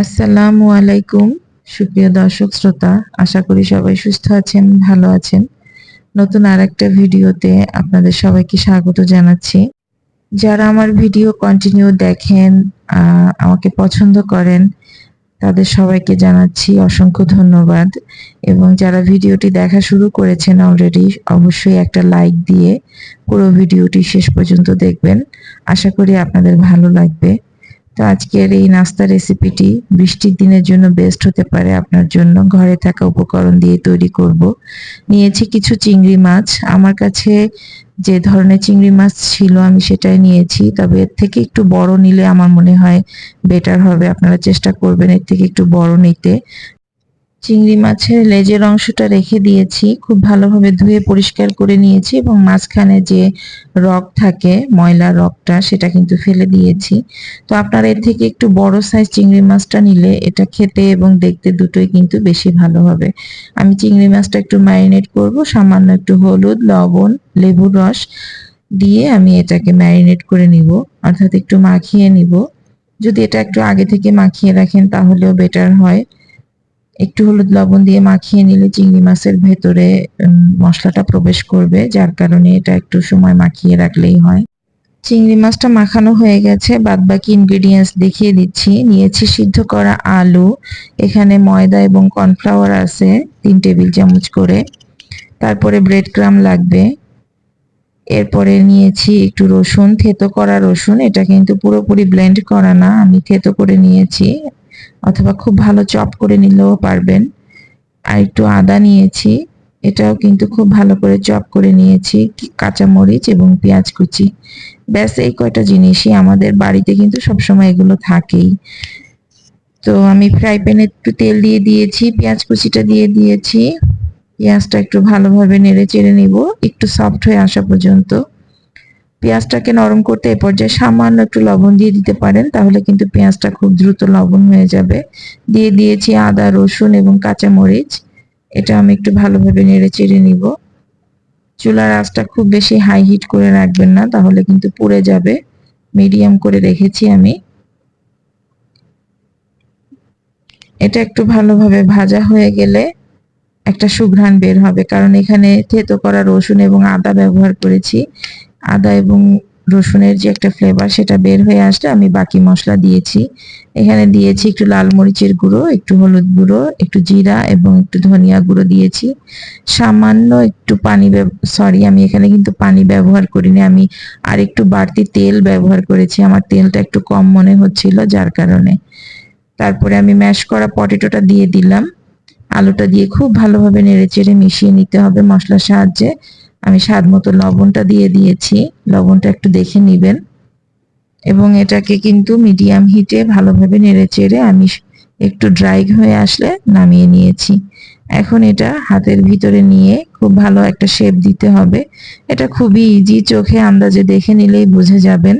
আসসালামু আলাইকুম, সুপ্রিয় দর্শক শ্রোতা, আশা করি সবাই সুস্থ আছেন, ভালো আছেন। নতুন আর একটা ভিডিওতে আপনাদের সবাইকে স্বাগত জানাচ্ছি। যারা আমার ভিডিও কন্টিনিউ দেখেন আমাকে পছন্দ করেন, তাদের সবাইকে জানাচ্ছি অসংখ্য ধন্যবাদ। এবং যারা ভিডিওটি দেখা শুরু করেছেন অলরেডি অবশ্যই একটা লাইক দিয়ে পুরো ভিডিওটি শেষ পর্যন্ত দেখবেন। আশা করি আপনাদের ভালো লাগবে। তো আজকের এই নাস্তা রেসিপিটি বৃষ্টির দিনের জন্য বেস্ট হতে পারে। আপনার জন্য ঘরে থাকা উপকরণ দিয়ে তৈরি করব। নিয়েছি কিছু চিংড়ি মাছ। আমার কাছে যে ধরনের চিংড়ি মাছ ছিল আমি সেটাই নিয়েছি। তবে এর থেকে একটু বড় নিলে আমার মনে হয় বেটার হবে। আপনারা চেষ্টা করবেন এর থেকে একটু বড় নিতে। চিংড়ি মাছের লেজের অংশটা রেখে দিয়েছি। খুব ভালোভাবে ধুয়ে পরিষ্কার করে নিয়েছি এবং মাঝখানে যে রক থাকে ময়লা রকটা সেটা কিন্তু ফেলে দিয়েছি। তো আপনারা এর থেকে একটু বড় সাইজ চিংড়ি মাছটা নিলে এটা খেতে এবং দেখতে দুটোই কিন্তু বেশি ভালো হবে। আমি চিংড়ি মাছটা একটু ম্যারিনেট করব, সামান্য একটু হলুদ, লবণ, লেবুর রস দিয়ে আমি এটাকে ম্যারিনেট করে নিব, অর্থাৎ একটু মাখিয়ে নিব। যদি এটা একটু আগে থেকে মাখিয়ে রাখেন তাহলেও বেটার হয়। একটু হলুদ লবণ দিয়ে মাখিয়ে নিলে চিংড়ি মাছের ভেতরে মশলাটা প্রবেশ করবে, যার কারণে এটা একটু সময় মাখিয়ে রাখলেই হয়। চিংড়ি মাছটা মাখানো হয়ে গেছে বাদ বাকি ইনগ্রেডিয়েন্টস দেখিয়ে দিচ্ছি। নিয়েছি সিদ্ধ করা আলু, এখানে ময়দা এবং কর্নফ্লাওয়ার আছে, তিন টেবিল চামচ করে। তারপরে ব্রেড ক্রাম লাগবে। এরপরে নিয়েছি একটু রসুন, থেতো করা রসুন। এটা কিন্তু পুরোপুরি ব্লেন্ড করা না, আমি থেতো করে নিয়েছি। অথবা খুব ভালো চপ করে নিলেও পারবেন। আর একটু আদা নিয়েছি, এটাও কিন্তু খুব ভালো করে চপ করে নিয়েছি, কাঁচামরিচ এবং পেঁয়াজ কুচি। ব্যাস, এই কয়টা জিনিসই আমাদের বাড়িতে কিন্তু সবসময় এগুলো থাকেই। তো আমি ফ্রাই প্যানে একটু তেল দিয়ে দিয়েছি, পেঁয়াজ কুচিটা দিয়ে দিয়েছি। পেঁয়াজটা একটু ভালোভাবে নেড়ে চেড়ে নিব, একটু সফট হয়ে আসা পর্যন্ত। পেঁয়াজটাকে নরম করতে এ পর্যায়ে সামান্য একটু লবণ দিয়ে দিতে পারেন, তাহলে কিন্তু পেঁয়াজটা খুব দ্রুত লবণ হয়ে যাবে। দিয়ে দিয়েছি আদা, রসুন এবং কাঁচামরিচ। এটা আমি একটু ভালোভাবে নেড়ে চেড়ে নিব। চুলার আঁচটা খুব বেশি হাই হিট করে রাখবেন না, তাহলে কিন্তু পুড়ে যাবে। মিডিয়াম করে রেখেছি আমি। এটা একটু ভালোভাবে ভাজা হয়ে গেলে একটা সুঘ্রাণ বের হবে, কারণ এখানে থেতো করা রসুন এবং আদা ব্যবহার করেছি। আদা এবং রসুনের যে একটা ফ্লেভার সেটা বের হয়ে আসলে আমি বাকি মশলা দিয়েছি। এখানে দিয়েছি একটু লাল মরিচের গুঁড়ো, একটু হলুদ গুঁড়ো, একটু জিরা এবং একটু ধনিয়া গুঁড়ো দিয়েছি। সামান্য একটু পানি সরি আমি এখানে কিন্তু পানি ব্যবহার করিনি, আমি আর একটু বাড়তি তেল ব্যবহার করেছি। আমার তেলটা একটু কম মনে হচ্ছিল, যার কারণে। তারপরে আমি ম্যাশ করা পটেটোটা দিয়ে দিলাম। আলুটা দিয়ে খুব ভালোভাবে নেড়ে চেড়ে মিশিয়ে নিতে হবে মশলার সাহায্যে। আমি স্বাদ মতো লবণটা দিয়ে দিয়েছি। লবণটা একটু দেখে নেবেন। এবং এটাকে কিন্তু মিডিয়াম হিটে ভালোভাবে নেড়েচেড়ে আমি একটু ড্রাই হয়ে আসলে নামিয়ে নিয়েছি। এখন এটা হাতের ভিতরে নিয়ে খুব ভালো একটা শেপ দিতে হবে। এটা খুবই ইজি চোখে আন্দাজে দেখে নিলেই বুঝে যাবেন।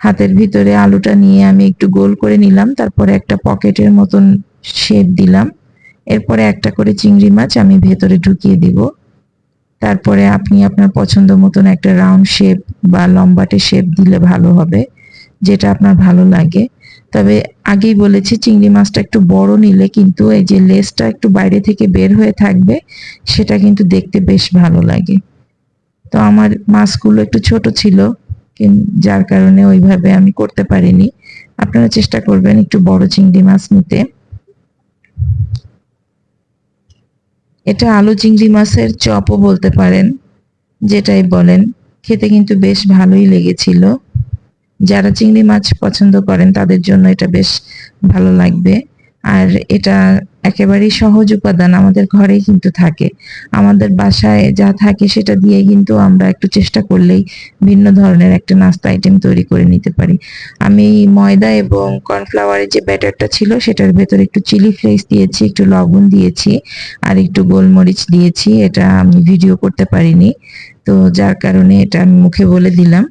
হাতের ভিতরে আলুটা নিয়ে আমি একটু গোল করে নিলাম, তারপরে একটা পকেটের মতন শেপ দিলাম। এরপরে একটা করে চিংড়ি মাছ আমি ভেতরে ঢুকিয়ে দিব। তারপরে আপনি আপনার পছন্দ মতন একটা রাউন্ড শেপ বা লম্বাটে শেপ দিলে ভালো হবে, যেটা আপনার ভালো লাগে। তবে আগেই বলেছি, চিংড়ি মাছটা একটু বড় নিলে কিন্তু এই যে লেসটা একটু বাইরে থেকে বের হয়ে থাকবে, সেটা কিন্তু দেখতে বেশ ভালো লাগে। তো আমার মাছগুলো একটু ছোট ছিল যার কারণে ওইভাবে আমি করতে পারিনি। আপনারা চেষ্টা করবেন একটু বড় চিংড়ি মাছ নিতে। এটা আলু চিংড়ি মাছের চপও বলতে পারেন, যেটাই বলেন। খেতে কিন্তু বেশ ভালোই লেগেছিল। যারা চিংড়ি মাছ পছন্দ করেন, তাদের জন্য এটা বেশ ভালো লাগবে। আর এটা একেবারেই সহজ উপাদান আমাদের ঘরেই কিন্তু থাকে। আমাদের বাসায় যা থাকে সেটা দিয়ে কিন্তু আমরা একটু চেষ্টা করলেই ভিন্ন ধরনের একটা নাস্তা আইটেম তৈরি করে নিতে পারি। আমি ময়দা এবং কর্নফ্লাওয়ারের যে ব্যাটারটা ছিল সেটার ভেতরে একটু চিলি ফ্লেক্স দিয়েছি, একটু লবণ দিয়েছি আর একটু গোলমরিচ দিয়েছি, এটা আমি ভিডিও করতে পারিনি। তো যার কারণে এটা আমি মুখে বলে দিলাম।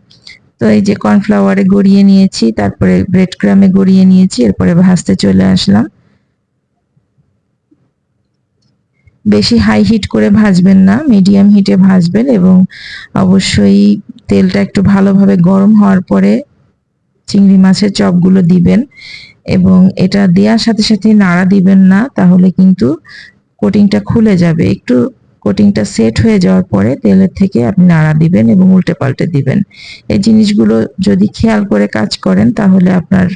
তো এই যে কর্নফ্লাওয়ারে গড়িয়ে নিয়েছি, তারপরে ব্রেড ক্রামে গড়িয়ে নিয়েছি, এরপরে ভাজতে চলে আসলাম। বেশি হাই হিট করে ভাজবেন না মিডিয়াম হিটে ভাজবেন এবং অবশ্যই তেলটা একটু ভালোভাবে গরম হওয়ার পরে চিংড়ি মাছের চপগুলো দিবেন এবং এটা দেওয়ার সাথে সাথে নাড়া দিবেন না, তাহলে কিন্তু কোটিংটা খুলে যাবে। একটু কোটিংটা সেট হয়ে যাওয়ার পরে তেলের থেকে আপনি নাড়া দিবেন এবং উল্টে পাল্টে দিবেন। এই জিনিসগুলো যদি খেয়াল করে কাজ করেন, তাহলে আপনার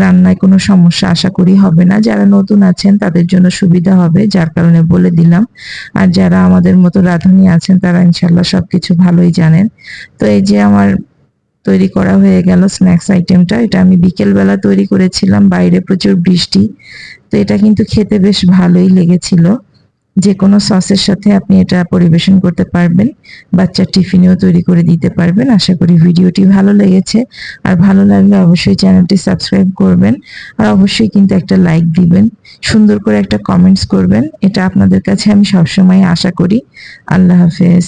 রান্নায় কোনো সমস্যা আশা করি হবে না। যারা নতুন আছেন, তাদের জন্য সুবিধা হবে, যার কারণে বলে দিলাম। আর যারা আমাদের মতো রাঁধুনি আছেন, তারা ইনশাল্লাহ সবকিছু ভালোই জানেন। তো এই যে আমার তৈরি করা হয়ে গেল স্ন্যাক্স আইটেমটা, এটা আমি বিকেলবেলা তৈরি করেছিলাম, বাইরে প্রচুর বৃষ্টি। তো এটা কিন্তু খেতে বেশ ভালোই লেগেছিল। যে কোনো সসের সাথে আপনি এটা পরিবেশন করতে পারবেন, বাচ্চার টিফিনেও তৈরি করে দিতে পারবেন। আশা করি ভিডিওটি ভালো লেগেছে। আর ভালো লাগলে অবশ্যই চ্যানেলটি সাবস্ক্রাইব করবেন। আর অবশ্যই কিন্তু একটা লাইক দিবেন, সুন্দর করে একটা কমেন্টস করবেন। এটা আপনাদের কাছে আমি সবসময় আশা করি। আল্লাহ হাফেজ।